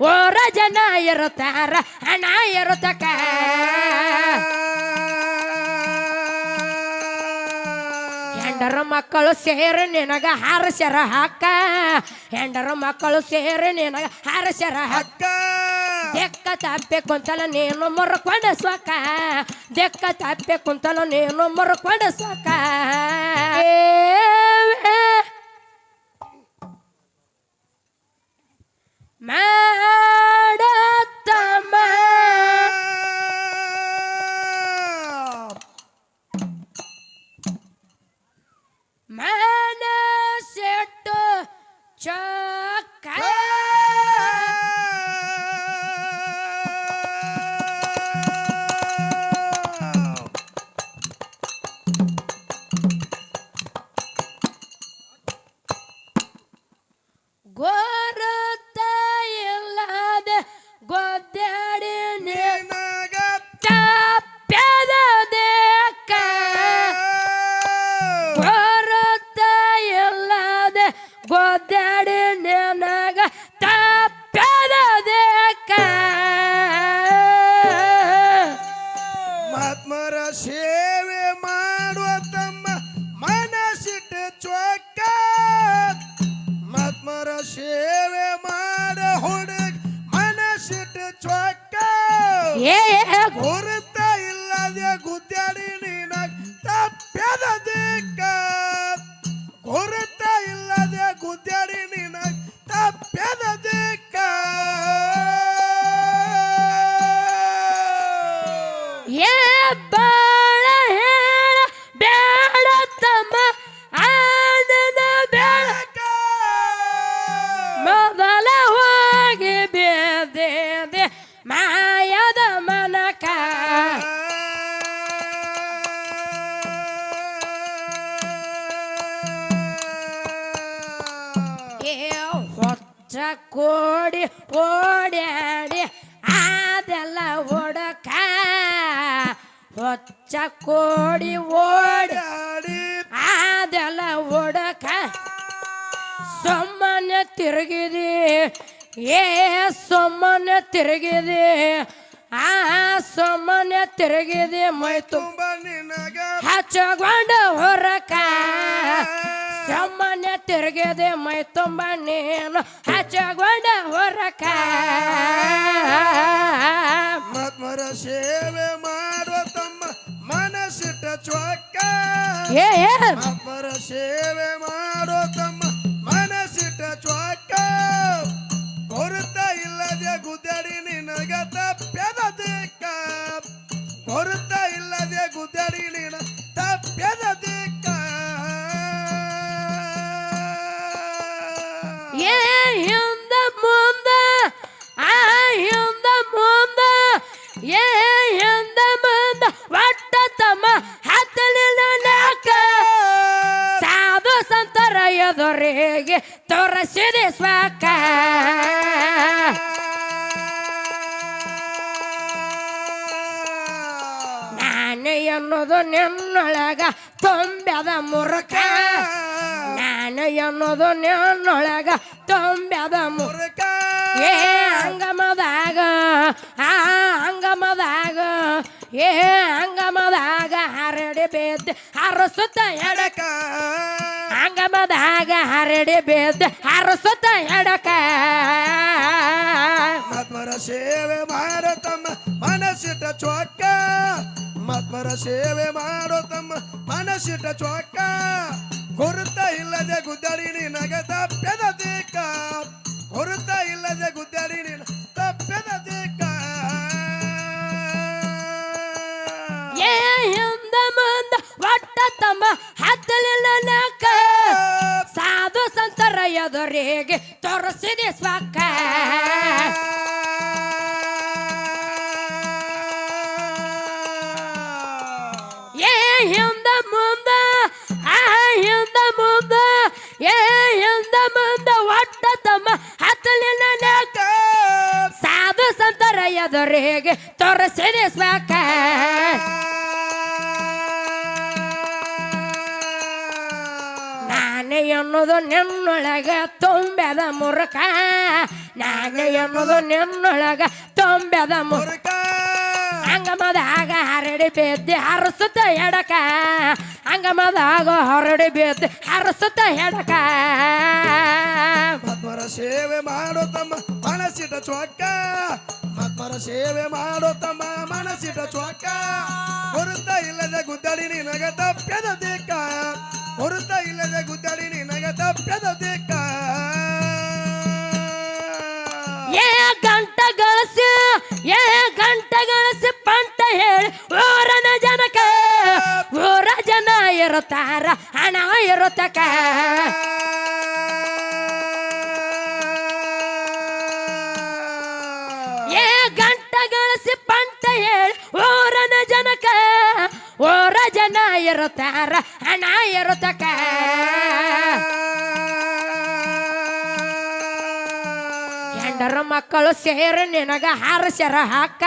ಓರ ಜನ ಇರುತ್ತಾರ ಹಣ ಇರುತ್ತಕ ಹೆಂಡರ ಮಕ್ಕಳು ಸೇರಿ ನಿನಗ ಹಾರಸ್ಯರ ಹಾಕ ಹೆಂಡರ ಮಕ್ಕಳು ಸೇರಿ ನಿನಗ ಹಾರಸ್ಯರ ಹಾಕ ದೆಕ್ಕ ತಪ್ಪೆ ಕುಂತಲ ನೀನು ಮುರ್ಕೊಂಡ ಸ್ವಕ ದೆಕ್ಕ ತಪ್ಪೆ ಕುಂತಲ ನೀನು ಮುರ್ಕೊಂಡ ಸ್ವಕ ಮಾಡತ್ತಮ್ಮ ಮಹಾತ್ಮರ ಸೇವೆ ಮಾಡ ಹುಡುಗ ಮನಸ್ಸಿಟ್ಟು ಚೊಕ್ಕ. ಗುರುತ ಇಲ್ಲದೆ ಗುದ್ದಾಡಿ ಹೊಚ್ಚ ಕೋಡಿ ಓಡಿ. ಅದೆಲ್ಲ ಓಡಕ ಸೊಮ್ಮನೆ ತಿರುಗಿದೆ. ಏ ಸೊಮ್ಮನೆ ತಿರುಗಿದೆ. ಆ ಸೊಮ್ಮನೆ ತಿರುಗಿದೆ ಮೈ ತುಂಬ ಹಚ್ಚಗೊಂಡ ಹೊರಕ. ಸೊಮ್ಮನೆ ತಿರುಗಿದೆ ಮೈ ತುಂಬ ನೀನು. ಹಚ್ಚಗೊಂಡ ಹೊರಕ. ಸೇವೆ ಮನಸ್ಸಿಟ್ಟ ಚೊಕ್ಕ ಏ ಏ, ಸೇವೆ ಮಾಡೋ ತಮ್ಮ ಸ್ವಾಕ ನಾನು ಎನ್ನುವುದು ನಿನ್ನೊಳಗ ತುಂಬ್ಯದ ಮುರುಕ. ನಾನು ಎನ್ನುವುದು ನಿನ್ನೊಳಗ ತುಂಬದ ಮುರುಕ. ಏ ಅಂಗಮದಾಗ, ಆ ಅಂಗಮದಾಗ, ಏ ಅಂಗಮದಾಗ ಹರಡಿ ಬೇದ್ದೆ ಹರಸುತ್ತ ಎಡಕ. ಅಂಗಮದಾಗ ಹರಡಿ ಬೇದ್ದೆ ಹರಸುತ್ತ ಎಡಕ ಮತ್ಮರ ಸೇವೆ ಮಾಡೋ ತಮ್ಮ ಮನಸ್ಸಿಟ್ಟ ಚೊಕ್ಕ. ಮತ್ಮರ ಸೇವೆ ಮಾಡೋ ತಮ್ಮ ಮನಸ್ಸಿಟ್ಟ ಚೊಕ್ಕ. ಗುರುತ ಇಲ್ಲದೆ ಗುದ್ದಾಡಿ ನಿನಗ ತಪ್ಪದ ದಿಕ್ಕ ಎದುರಿಗೆ ತೋರಿಸಿದೆ ಸ್ವಕ್ಕ ಏ ಹಿಂದ ಮುಂದ, ಆ ಹಿಂದ ಮುಂದ, ಏ ಹಿಂದ ಮುಂದ, ಒಟ್ಟ ತಮ್ಮ ಹತ್ತಲಿನ ನಾಕ ಸಾಧು ಸಂತರ ಎದುರಿಗೆ ತೋರಿಸಿದೆ ಸ್ವಾಕ. ಎನ್ನುವುದು ನಿನ್ನೊಳಗ ತುಂಬ್ಯದ ಮುರುಕ. ನಾನು ಎನ್ನುವುದು ನಿನ್ನೊಳಗ ತುಂಬ್ಯದ ಮುರುಕ. ಮುರುಕ. ಅಂಗಮದಾಗ ಹರಡಿ ಬೇದ್ದಿ ಹರಸುತ್ತ ಎಡಕ. ಅಂಗಮದಾಗ ಹರಡಿ ಬೇದ್ದಿ ಹರಸುತ್ತ ಎಡಕ. ಮತ್ಮರ ಸೇವೆ ಮಾಡೋ ತಮ್ಮ ಮನಸ್ಸಿದ ಚೊಕ್ಕ ಮತ್ಮರ ಸೇವೆ ಮಾಡೋ ತಮ್ಮ ಮನಸ್ಸಿದ ಚೊಕ್ಕ ಹೊರತ ಇಲ್ಲದೆ ಗುದ್ದಡಿ ನಿನಗ ತಪ್ಪದ ದಿಕ್ಕ ಹೊರತ ಇಲ್ಲದೆ ಗಳಿಸಿ ಏ ಗಂಟ ಗಳಿಸಿ ಪಂಟ ಹೇಳಿ, ಊರನ ಜನಕ, ಊರ ಜನ ಇರುತ್ತಾರ, ಹಣ ಇರುತ್ತಕ. ಏ ಗಂಟ ಗಳಿಸಿ ಪಂಟ ಹೇಳಿ, ಊರನ ಜನಕ, ಊರ ಜನ ಇರುತ್ತಾರ, ಹಣ ಇರುತ್ತಕ. ಮಕ್ಕಳು ಸೇರಿ ನಿನಗ ಹಾರಸ್ಯರ ಹಾಕ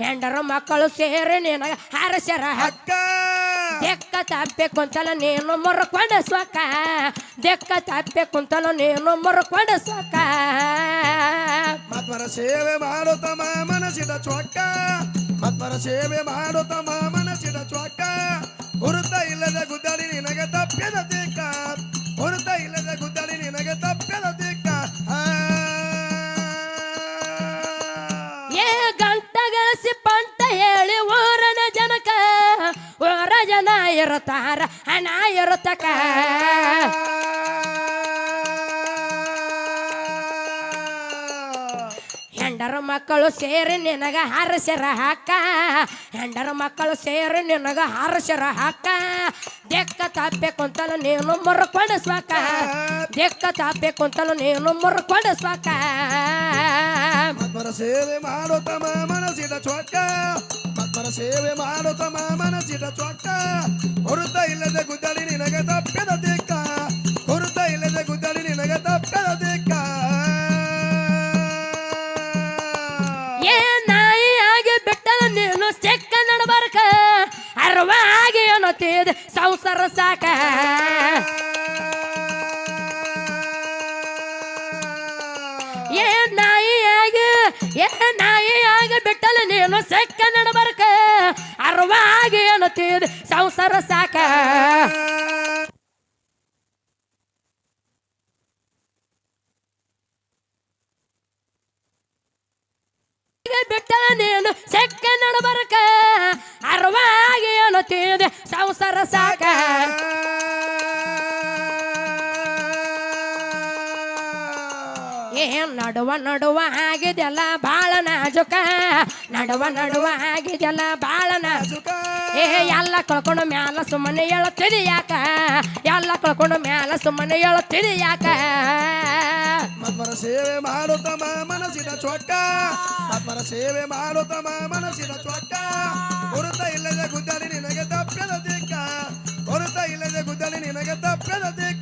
ಹೆಂಡರ ಮಕ್ಕಳು ಸೇರಿ ನಿನಗ ಹಾರಸ್ಯರ ಹಾಕ ದೆಕ್ಕ ತಪ್ಪೆ ಕುಂತಲ ನೀನು ಮುರ್ಕೊಂಡ ಸ್ವಕ ದೆಕ್ಕ ತಪ್ಪೆ ಕುಂತಲ ನೀನು ಮುರ್ಕೊಂಡ ಸ್ವಕ ಮತ್ಮರ ಸೇವೆ ಮಾಡುತ್ತ ಮನಸ್ಸಿನ ಚೊಕ್ಕ. ಮತ್ಮರ ಸೇವೆ ಮಾಡುತ್ತ ಮನಸ್ಸಿನ ಚೊಕ್ಕ. ಗುರುತ ಇಲ್ಲದ ಗುದ್ದಾಡಿ ನಿನಗೆ ತಪ್ಪದ ಇರುತ್ತಕ ಹೆಂಡರ ಮಕ್ಕಳು ಸೇರಿ ನಿನಗ ಹಾರಸರ ಹಾಕ. ಹೆಂಡರ ಮಕ್ಕಳು ಸೇರಿ ನಿನಗ ಹಾರಸರ ಹಾಕ. ದೆಕ್ಕ ತಾಪೆ ಕುಂತಲು ನೀನು ಮುರ್ಕೊಡಿಸ್ಬೇಕ ದೆಕ್ಕ ತಾಪೆ ಕುಂತಲು ನೀನು ಮುರ್ಕೊಡಿಸ್ಬೇಕ ಮತ್ಮರ ಸೇವೆ ಮಾಡೋ ತಮ್ಮ ಮನಸ್ಸಿನ ಚೊಕ್ಕ. ಮತ್ಮರ ಸೇವೆ ಮಾಡೋ ತಮ್ಮ ಮನಸ್ಸಿನ ಚೊಕ್ಕ. ಹೊರತ ಇಲ್ಲದ ಗುದ್ದಡಿ ನಿನಗೆ ತಪ್ಪದ ದಿಕ್ಕ. ಹೊರತ ಇಲ್ಲದ ಗುದ್ದಡಿ ನಿನಗೆ ತಪ್ಪದ ದಿಕ್ಕ. ಏ ಆಗಿ ಬಿಟ್ಟದ ನೀನು ಚೆಕ್ಕ ನಡಬಾರಕ ಅರ್ವ ಆಗಿ ಅನ್ನೋತಿದ್, ಸಂಸಾರ ಸಾಕ. ಬಿಟ್ಟಲ್ಲ ಸೆಕ್ಕ ನಡಬರ್ಕ. ಅರ್ವಾಗಿ ಅನ್ನೋತಿದ್ ಸಂಸಾರ ಸಾಕ. ಏ ನಡುವ ನಡುವ ಆಗಿದೆಲ್ಲ ಬಾಳ ನಾಜುಕ. ನಡುವ ನಡುವ ಆಗಿದೆಲ್ಲ ಬಾಳ ನಾಜುಕ. ಏ, ಎಲ್ಲ ಕಳ್ಕೊಂಡು ಮ್ಯಾಲ ಸುಮ್ಮನೆ ಹೇಳುತ್ತಿದೆ ಯಾಕ? ಎಲ್ಲ ಕಳ್ಕೊಂಡು ಮ್ಯಾಲ ಸುಮ್ಮನೆ ಹೇಳುತ್ತಿದೆ ಯಾಕ? ಮತ್ಮರ ಸೇವೆ ಮಾಡುತ್ತ ಮನಸ್ಸಿನ ಚೊಕ್ಕ. ಮತ್ಮರ ಸೇವೆ ಮಾಡುತ್ತ ಮನಸ್ಸಿನ ಚೊಕ್ಕ. ಹೊರತ ಇಲ್ಲದೆ ಗುದ್ದಲಿ ನಿನಗೆ ತಪ್ಪದ ದಿಕ್ಕ ಗುರುತ ಇಲ್ಲದೆ ಗುದ್ದಲಿ ನಿನಗೆ ತಪ್ಪದ ದಿಕ್ಕ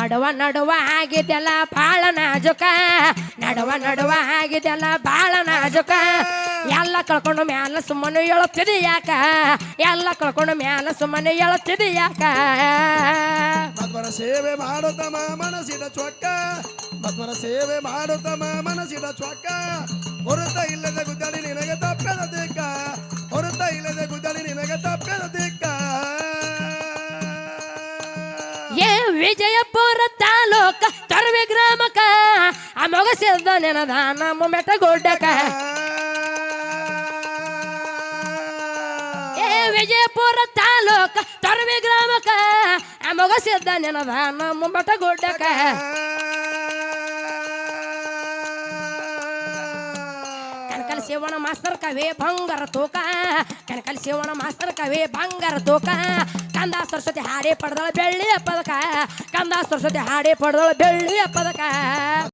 ನಡುವ ನಡುವ ಆಗಿದೆಲ್ಲ ಬಾಳ ನಾಜುಕ. ನಡುವ ನಡುವ ಆಗಿದೆಲ್ಲ ಬಾಳ ನಾಜುಕ. ಎಲ್ಲ ಕಳ್ಕೊಂಡು ಮ್ಯಾಲ ಸುಮ್ಮನೆ ಹೇಳುತ್ತಿದೆ ಯಾಕ? ಎಲ್ಲ ಕಳ್ಕೊಂಡು ಮ್ಯಾಲ ಸುಮ್ಮನೆ ಹೇಳುತ್ತಿದೆ ಯಾಕ? ಮತ್ಮರ ಸೇವೆ ಮಾಡುತ್ತ ಮನಸ್ಸಿನ ಚೊಕ್ಕ. ಮತ್ಮರ ಸೇವೆ ಮಾಡುತ್ತ ಮನಸ್ಸಿನ ಚೊಕ್ಕ. ಹೊರತ ಇಲ್ಲದ ಗುದ್ದಡಿ ನಿನಗೆ ತಪ್ಪದ ಹೊರತ ಇಲ್ಲದ ಗುದ್ದಡಿ ನಿನಗೆ ವಿಜಯಪುರ ತಾಲೂಕ ತೊರವಿ ಗ್ರಾಮಕ ಆ ಮಗ ಸಿದ್ದ ನೆನದ ನಮ್ಮ ಮೆಟಗುಡ್ಡಕ ಏ ವಿಜಯಪುರ ತಾಲೂಕ ತೊರವಿ ಗ್ರಾಮಕ ಆ ಮಗ ಸಿದ್ದ ನೆನದ ನಮ್ಮ ಮೆಟಗುಡ್ಡಕ ಶಿವಣ ಮಾಸ್ತರ್ ಕವಿ ಬಂಗಾರ ತೂಕ. ಕನಕಲ್ ಶಿವಣ ಮಾಸ್ತರ್ ಕವಿ ಬಂಗಾರ ತೂಕ. ಕಂದ ಸರಸ್ವತಿ ಹಾಡಿ ಪಡೆದಳ ಬೆಳ್ಳಿಯ ಪದಕ. ಕಂದ ಸರಸ್ವತಿ ಹಾಡಿ ಪಡೆದಳ ಬೆಳ್ಳಿಯ ಪದಕ.